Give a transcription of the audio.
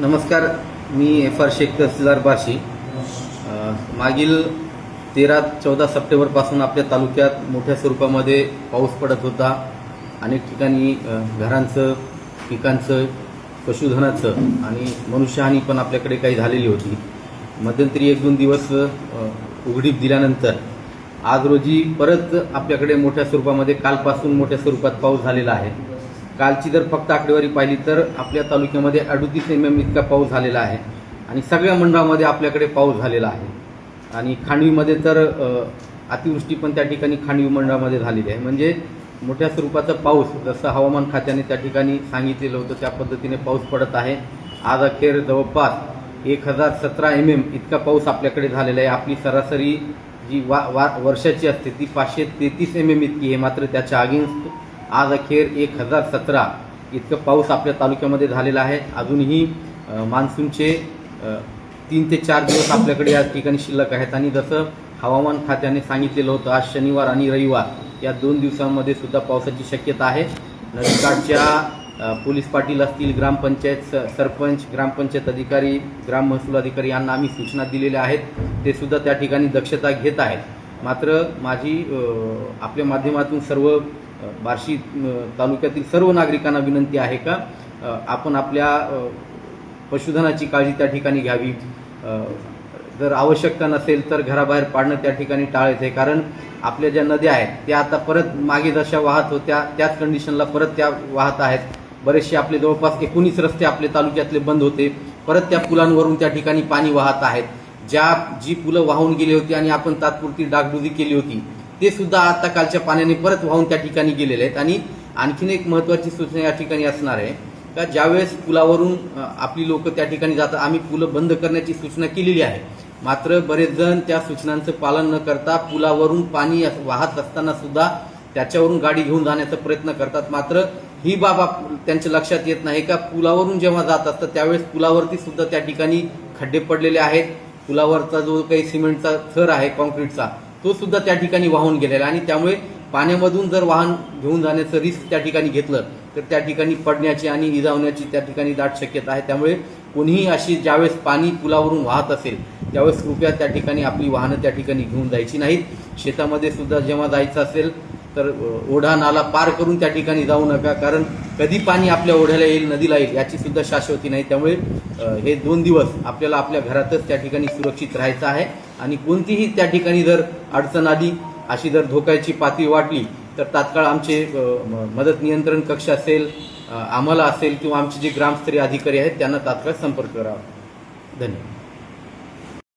नमस्कार मी F R Shaikh tehsildar बाशी. मागील तेरा चौदा सप्टेंबरपासून आपल्या तालुक्यात मोठ्या स्वरूपामध्ये पाऊस पडत होता. अनेक ठिकाणी घरांचं पिकांचं पशुधनाचं आणि मनुष्यहानी पण आपल्याकडे काही झालेली होती. मध्यंतरी एक दोन दिवस उघडीप दिल्यानंतर आज रोजी परत आपल्याकडे मोठ्या स्वरूपामध्ये कालपासून मोठ्या स्वरूपात पाऊस झालेला आहे. कालची जर फक्त आकडेवारी पाहिली तर आपल्या तालुक्यामध्ये अडुतीस एम एम इतका पाऊस झालेला आहे. आणि सगळ्या मंडळामध्ये आपल्याकडे पाऊस झालेला आहे. आणि खांडवीमध्ये तर अतिवृष्टी पण त्या ठिकाणी खांडवी मंडळामध्ये झालेली आहे. म्हणजे मोठ्या स्वरूपाचा पाऊस जसं हवामान खात्याने त्या ठिकाणी सांगितलेलं होतं त्या पद्धतीने पाऊस पडत आहे. आज अखेर जवळपास एक हजार सतरा एम एम इतका पाऊस आपल्याकडे झालेला आहे. आपली सरासरी जी वा वा वर्षाची असते ती पाचशे तेहतीस एम एम इतकी आहे. मात्र त्याच्या अगेन्स्ट आज अखेर एक हजार सतरा इतकं पाऊस आपल्या तालुक्यामध्ये झालेला आहे. अजूनही मान्सूनचे तीन ते चार दिवस आपल्याकडे या ठिकाणी शिल्लक आहेत. आणि जसं हवामान खात्याने सांगितलेलं होतं आज शनिवार आणि रविवार या दोन दिवसांमध्ये सुद्धा पावसाची शक्यता आहे. नदीकाठच्या पोलीस पाटील असतील ग्रामपंचायत स- सरपंच ग्रामपंचायत अधिकारी ग्राम महसूल अधिकारी यांना आम्ही सूचना दिलेल्या आहेत. ते सुद्धा त्या ठिकाणी दक्षता घेत आहेत. मात्र माझी आपल्या माध्यमातून सर्व बार्शी तालुक्यातील सर्व नागरिकांना विनंती आहे का आपण आपल्या पशुधनाची काळजी त्या ठिकाणी घ्यावी. जर आवश्यकता नसेल तर घराबाहेर पाडणं त्या ठिकाणी टाळायचं आहे. कारण आपल्या ज्या नद्या आहेत त्या आता परत मागे जशा वाहत होत्या त्याच कंडिशनला परत त्या वाहत आहेत. बरेचसे आपले जवळपास एकोणीस रस्ते आपले तालुक्यातले बंद होते. परत त्या पुलांवरून त्या ठिकाणी पाणी वाहत आहेत. ज्या जी पुलं वाहून गेली होती आणि आपण तात्पुरती डागडुजी केली होती ते सुद्धा आता कालच्या पाण्याने परत वाहून त्या ठिकाणी गेलेले आहेत. आणि आणखीन एक महत्वाची सूचना या ठिकाणी असणार आहे का ज्यावेळेस पुलावरून आपली लोक त्या ठिकाणी जातात आम्ही पुलं बंद करण्याची सूचना केलेली आहे. मात्र बरेच जण त्या सूचनांचं पालन न करता पुलावरून पाणी वाहत असताना सुद्धा त्याच्यावरून गाडी घेऊन जाण्याचा प्रयत्न करतात. मात्र ही बाब आप- त्यांच्या लक्षात येत नाही का पुलावरून जेव्हा जात असतात त्यावेळेस पुलावरती सुद्धा त्या ठिकाणी खड्डे पडलेले आहेत. पुलावरचा जो काही सिमेंटचा थर आहे कॉन्क्रीटचा तो सुद्धा त्या ठिकाणी वाहून गेलेला आणि त्यामुळे पाण्यामधून जर वाहन घेऊन जाण्याचं रिस्क त्या ठिकाणी घेतलं तर त्या ठिकाणी पडण्याची आणि निजावण्याची त्या ठिकाणी दाट शक्यता आहे. त्यामुळे कोणीही अशी ज्यावेळेस पाणी पुलावरून वाहत असेल त्यावेळेस कृपया त्या ठिकाणी आपली वाहनं त्या ठिकाणी घेऊन जायची नाहीत. शेतामध्ये सुद्धा जेव्हा जायचं असेल तर ओढा नाला पार करून त्या ठिकाणी जाऊ नका. कारण कधी पाणी आपल्या ओढ्याला येईल नदीला येईल याची सुद्धा शाश्वती नाही. त्यामुळे हे दोन दिवस आपल्याला आपल्या घरातच त्या ठिकाणी सुरक्षित राहायचं आहे. आणि कोणतीही त्या ठिकाणी जर अडचण आली अशी जर धोक्याची पातळी वाटली तर तात्काळ आमचे म- मदत नियंत्रण कक्ष असेल आम्हाला असेल किंवा आमचे जे ग्रामस्तरीय अधिकारी आहेत त्यांना तात्काळ संपर्क करावा. धन्यवाद.